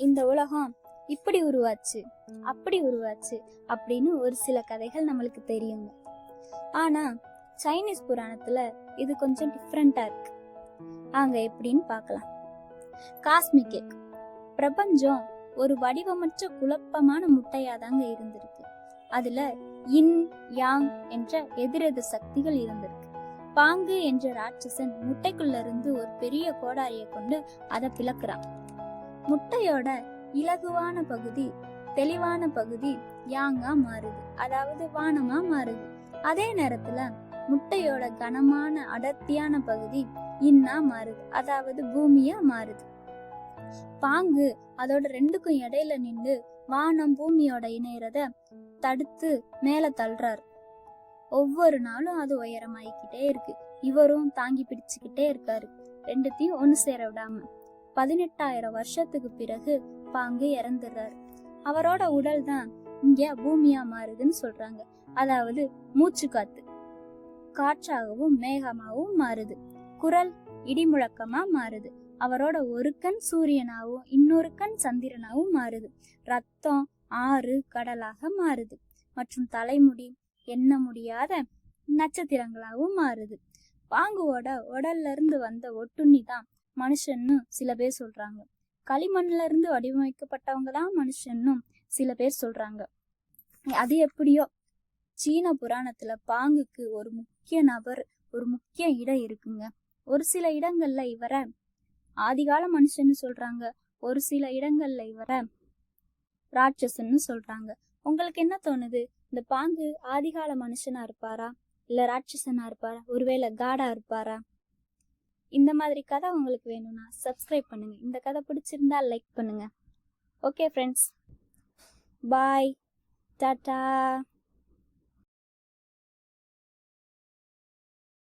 இந்த உலகம் இப்படி உருவாச்சு அப்படி உருவாச்சு அப்படின்னு ஒரு சில கதைகள் நம்மளுக்கு தெரியுங்க. ஆனா சைனீஸ் புராணத்துல இது கொஞ்சம் டிஃப்ரெண்டா இருக்கு. அங்க எப்படின்னு பார்க்கலாம். காஸ்மிக் எக் பிரபஞ்சம் ஒரு வடிவமற்ற குழப்பமான முட்டையா தாங்க இருந்திருக்கு. அதுல இன் யாங் என்ற எதிரெதிர் சக்திகள் இருந்திருக்கு. பாங்கு என்ற ராட்சசன் முட்டைக்குள்ள இருந்து ஒரு பெரிய கோடாரியை கொண்டு அதை பிளக்குறான். முட்டையோட இலகுவான பகுதி தெளிவான பகுதி யாங்கா மாறுது. அதாவது வானமா மாறுது. அதே நேரத்துல முட்டையோட கனமான அடர்த்தியான பகுதி இன்னா மாறுது. அதாவது பூமியா மாறுது. பாங்கு அதோட ரெண்டுக்கும் இடையில நின்று வானம் பூமியோட இணையறத தடுத்து மேல தள்ளுறாரு ஒவ்வொரு நாளும் அது உயரமாயிக்கிட்டே இருக்கு. இவரும் தாங்கி பிடிச்சுக்கிட்டே இருக்காரு. ரெண்டுத்தையும் ஒன்னு சேர விடாம. பதினெட்டாயிரம் வருஷத்துக்கு பிறகு பாங்கு இறந்துடுறாரு. அவரோட உடல் தான் இங்க பூமியா மாறுதுன்னு சொல்றாங்க. அதாவது மூச்சு காத்து. காற்றாகவும் மேகமாகவும் மாறுது. குரல் இடிமுழக்கமா மாறுது. அவரோட ஒரு கண் சூரியனாகவும் இன்னொரு கண் சந்திரனாகவும் மாறுது. ரத்தம் ஆறு கடலாக மாறுது. மற்றும் தலைமுடி எண்ண முடியாத நட்சத்திரங்களாகவும் மாறுது. பாங்குவோட உடல்ல இருந்து வந்த ஒட்டுண்ணி தான் மனுஷன்னு சில பேர் சொல்றாங்க. களிமண்ல இருந்து வடிவமைக்கப்பட்டவங்க தான் மனுஷன்னும் சில பேர் சொல்றாங்க. அது எப்படியோ சீன புராணத்துல பாங்குக்கு ஒரு முக்கிய நபர் ஒரு முக்கிய இடம் இருக்குங்க. ஒரு சில இடங்கள்ல இவரை ஆதிகால மனுஷன்னு சொல்றாங்க. ஒரு சில இடங்கள்ல இவரை ராட்சசன்னு சொல்றாங்க. உங்களுக்கு என்ன தோணுது? இந்த பாங்கு ஆதிகால மனுஷனா இருப்பாரா? இல்ல ராட்சசனா இருப்பாரா? ஒருவேளை காடா இருப்பாரா? இந்த மாதிரி கதை உங்களுக்கு வேணும்னா சப்ஸ்கிரைப் பண்ணுங்க. இந்த கதை பிடிச்சிருந்தா லைக் பண்ணுங்க. Okay friends bye tata